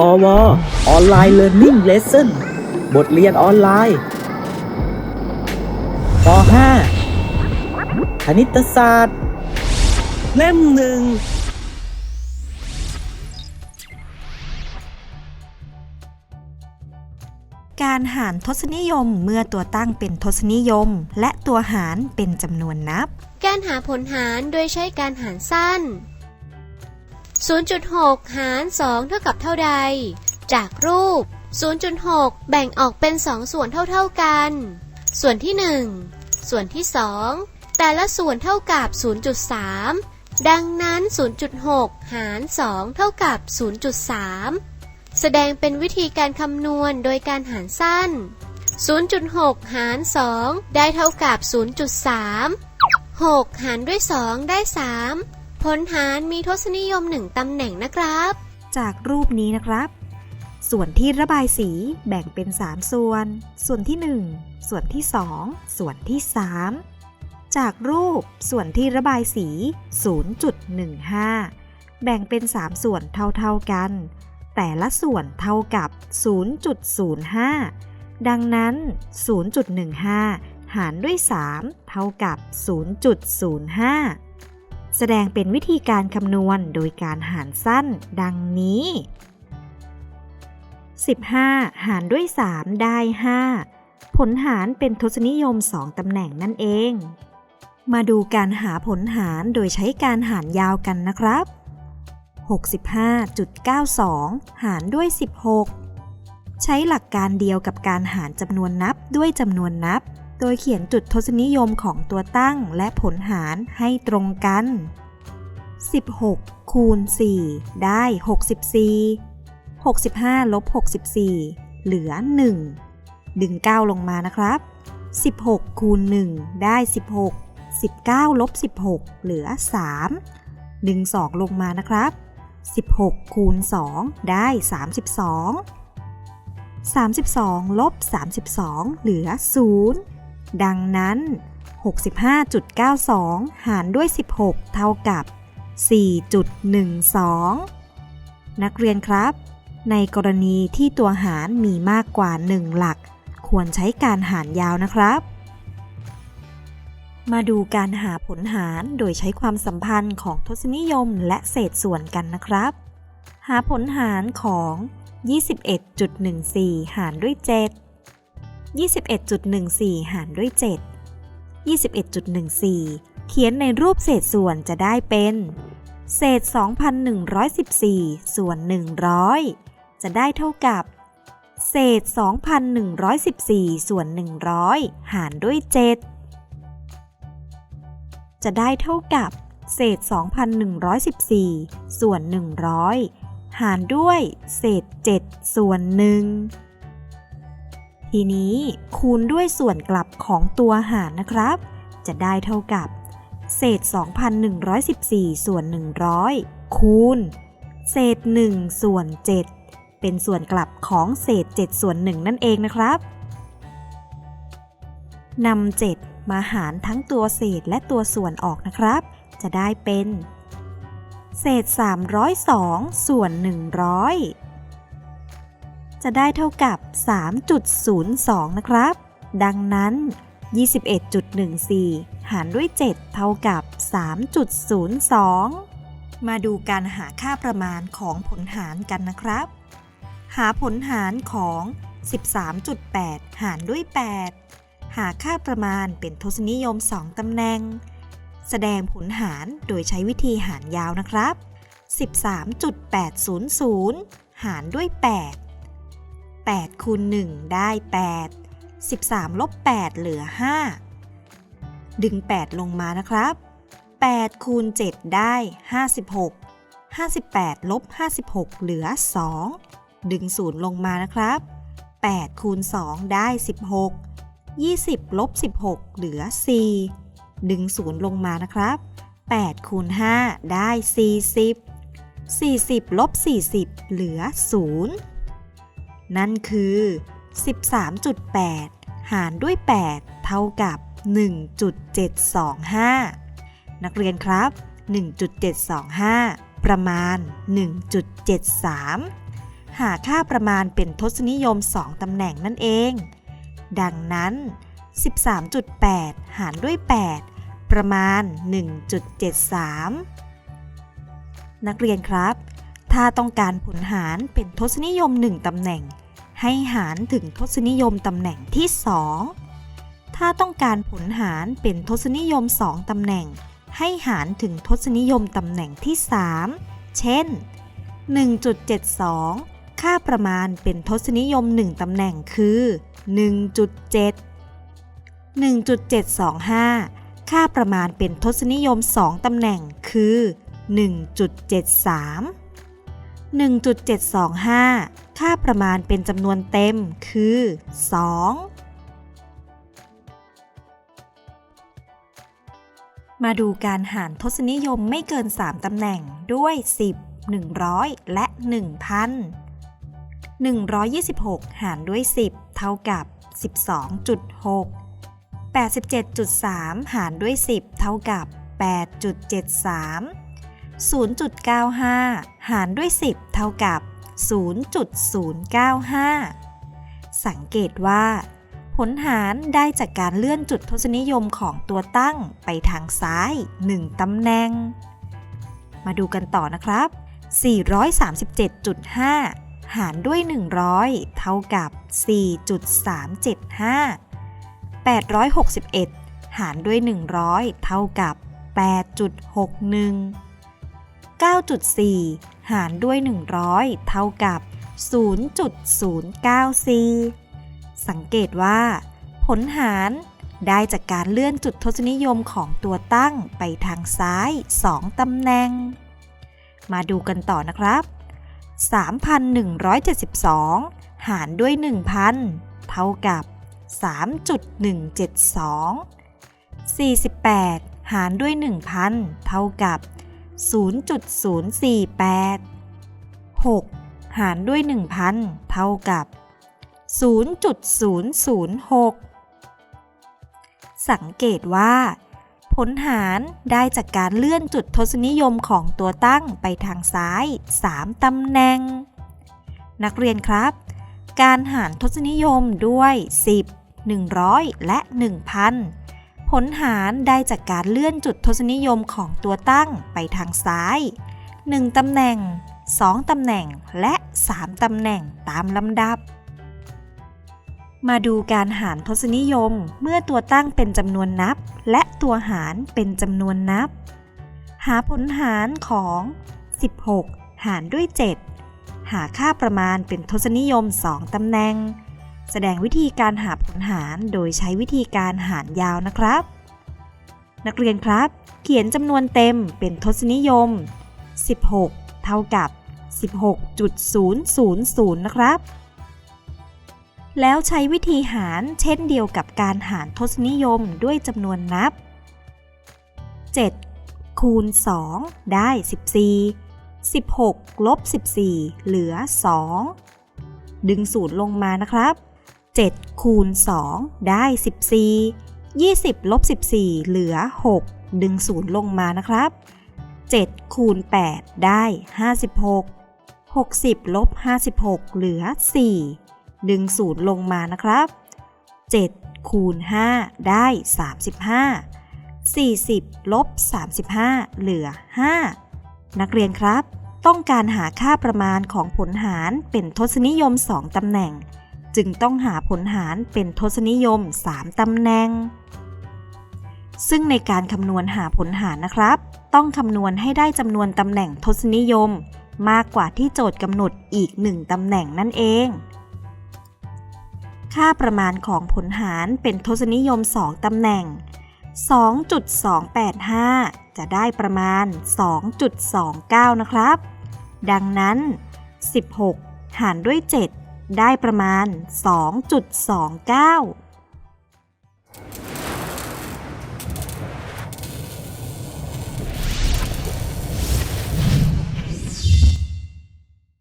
พอวออนไลน์เรียนรู้เลสเซ่นบทเรียนออนไลน์ป .5 คณิตศาสตร์ เล่มหนึ่งการหารทศนิยมเมื่อตัวตั้งเป็นทศนิยม และตัวหารเป็นจำนวนนับ การหาผลหารโดยใช้การหารสั้น 0.6 หาร 2 เท่ากับเท่าใด จากรูป 0.6 แบ่งออกเป็น 2 ส่วนเท่าๆกัน ส่วนที่ 1 ส่วนที่ 2 แต่ละส่วนเท่ากับ 0.3 ดังนั้น 0.6 หาร 2 เท่ากับ 0.3 แสดงเป็นวิธีการคำนวณโดยการหารสั้น 0.6 หาร 2 ได้เท่ากับ 0.3 6 หารด้วย 2 ได้ 3 ผลหารมีทศนิยม1ตำแหน่งนะครับ จากรูปนี้นะครับ ส่วนที่ระบายสีแบ่งเป็น 3 ส่วน ส่วนที่ 1 ส่วนที่ 2 ส่วนที่ 3 จากรูปส่วนที่ระบายสี 0.15 แบ่งเป็น 3 ส่วนเท่าๆกัน แต่ละส่วนเท่ากับ 0.05 ดังนั้น 0.15 หารด้วย 3 เท่ากับ 0.05 แสดงเป็นวิธีการคำนวณโดยการหารสั้นดังนี้ 15 หารด้วย 3 ได้ 5 ผลหารเป็นทศนิยม 2 ตำแหน่งนั่นเอง มาดูการหาผลหารโดยใช้การหารยาวกันนะครับ 65.92 หารด้วย 16 ใช้หลักการเดียวกับการหารจำนวนนับด้วยจำนวนนับ โดยเขียนจุดทศนิยมของตัวตั้งและผลหารให้ตรงกัน 16 คูณ 4 ได้ 64 65 ลบ 64 เหลือ 1 ดึง 9 ลงมานะครับ 16 คูณ 1 ได้ 16 19 ลบ 16 เหลือ 3 ดึง 2 ลงมานะครับ 16 คูณ 2 ได้ 32 32 ลบ 32 เหลือ 0 ดังนั้น 65.92 หารด้วย 16 เท่ากับ 4.12 นักเรียนครับ ในกรณีที่ตัวหารมีมากกว่า 1 หลัก ควรใช้การหารยาวนะครับ มาดูการหาผลหารโดยใช้ความสัมพันธ์ของทศนิยมและเศษส่วนกันนะครับ หาผลหารของ 21.14 หารด้วย 7 21.14 หารด้วย 7 21.14 เขียนในรูปเศษส่วนจะได้เป็น เศษ 2,114 ส่วน 100 จะได้เท่ากับ เศษ 2,114 ส่วน 100 หารด้วย 7 จะได้เท่ากับ เศษ 2,114 ส่วน 100 หารด้วย เศษ 7 ส่วนหนึ่ง ทีนี้คูณด้วยส่วนกลับของตัวหารนะครับ จะได้เท่ากับ เศษ 2,114 ส่วน 100 คูณ เศษ 1 ส่วน 7 เป็นส่วนกลับของเศษ 7 ส่วน 1 นั่นเองนะครับนำ7มาหารทั้งตัวเศษและตัวส่วนออกนะครับ จะได้เป็น เศษ 302 ส่วน 100 จะได้เท่ากับ 3.02 นะครับ ดังนั้น 21.14 หารด้วย 7 เท่ากับ 3.02 มาดูการหาค่าประมาณของผลหารกันนะครับ หาผลหารของ 13.8 หารด้วย 8 หาค่าประมาณเป็นทศนิยม 2 ตำแหน่ง แสดงผลหารโดยใช้วิธีหารยาวนะครับ 13.800 หารด้วย 8 8คูณ1ได้ 8 13ลบ8เหลือ 5 ดึง 8 ลงมานะครับ 8คูณ7ได้ 56 58ลบ56 เหลือ 2 ดึง 0 ลงมานะครับ 8คูณ2ได้ 16 20ลบ16 เหลือ 4 ดึง 0 ลงมานะครับ 8คูณ5ได้ 40 40ลบ40 เหลือ 0 นั่นคือ 13.8 หารด้วย 8 เท่ากับ 1.725 นักเรียนครับ 1.725 ประมาณ 1.73 หาค่าประมาณเป็นทศนิยม 2 ตำแหน่งนั่นเอง ดังนั้น 13.8 หารด้วย 8 ประมาณ 1.73 นักเรียนครับ ถ้าต้องการผลหารเป็นทศนิยม 1ตำแหน่ง ให้หารถึงทศนิยมตำแหน่งที่ 2 ถ้าต้องการผลหารเป็นทศนิยม 2ตำแหน่ง ให้หารถึงทศนิยมตำแหน่งที่ 3 เช่น 1.72 ค่าประมาณเป็นทศนิยม 1ตำแหน่งคือ 1.7 1.725 ค่าประมาณเป็นทศนิยม 2ตำแหน่งคือ 1.73 1.725 ค่าประมาณเป็นจำนวนเต็มคือ 2 มาดูการหารทศนิยมไม่เกิน 3 ตำแหน่งด้วย 10 100 และ 1,000 126 หารด้วย 10 เท่ากับ 12.6 87.3 หารด้วย 10 เท่ากับ 8.73 0.95 หารด้วย 10 เท่ากับ 0.095 สังเกตว่า ผลหารได้จากการเลื่อนจุดทศนิยมของตัวตั้งไปทางซ้าย 1 ตำแหน่ง มาดูกันต่อนะครับ 437.5 หารด้วย 100 เท่ากับ 4.375 861 หารด้วย 100 เท่ากับ 8.61 9.4 หารด้วย 100 เท่ากับ 0.094 สังเกตว่า ผลหารได้จากการเลื่อนจุดทศนิยมของตัวตั้งไปทางซ้าย 2 ตำแหน่ง มาดูกันต่อนะครับ 3,172 หารด้วย 1,000 เท่ากับ 3.172 48 หารด้วย 1,000 เท่ากับ 0.048 6 หารด้วย 1,000 เท่ากับ 0.006 สังเกตว่า ผลหารได้จากการเลื่อนจุดทศนิยมของตัวตั้งไปทางซ้าย 3 ตำแหน่ง นักเรียนครับ การหารทศนิยมด้วย 10 100 และ 1,000 ผลหารได้จากการเลื่อนจุดทศนิยมของตัวตั้งไปทางซ้าย 1 ตำแหน่ง 2 ตำแหน่งและ 3 ตำแหน่งตามลำดับ มาดูการหารทศนิยมเมื่อตัวตั้งเป็นจำนวนนับ และตัวหารเป็นจำนวนนับ หาผลหารของ 16 หารด้วย 7 หาค่าประมาณเป็นทศนิยม 2 ตำแหน่ง แสดงวิธีการหาผลหารโดยใช้วิธีการหารยาวนะครับ นักเรียนครับ เขียนจำนวนเต็มเป็นทศนิยม 16 เท่ากับ 16.000 นะครับ แล้วใช้วิธีหารเช่นเดียวกับการหารทศนิยมด้วยจำนวนนับ 7 คูณ 2 ได้ 14 16 ลบ 14 เหลือ 2 ดึงศูนย์ลงมานะครับ 7 คูณ 2 ได้ 14 20ลบ14 เหลือ 6 ดึงศูนย์ลงมานะครับ 7 คูณ 8 ได้ 56 60ลบ56 เหลือ 4 ดึงศูนย์ลงมานะครับ 7 คูณ 5 ได้ 35 40ลบ35 เหลือ 5 นักเรียนครับ ต้องการหาค่าประมาณของผลหารเป็นทศนิยม 2 ตำแหน่ง จึงต้องหาผลหารเป็นทศนิยม 3ตำแหน่ง ซึ่งในการคำนวณหาผลหารนะครับ ต้องคำนวณให้ได้จำนวนตำแหน่งทศนิยม มากกว่าที่โจทย์กำหนดอีก1ตำแหน่งนั่นเอง ค่าประมาณของผลหารเป็นทศนิยม 2ตำแหน่ง 2.285 จะได้ประมาณ 2.29 นะครับ ดังนั้น 16 หารด้วย 7 ได้ประมาณ 2.29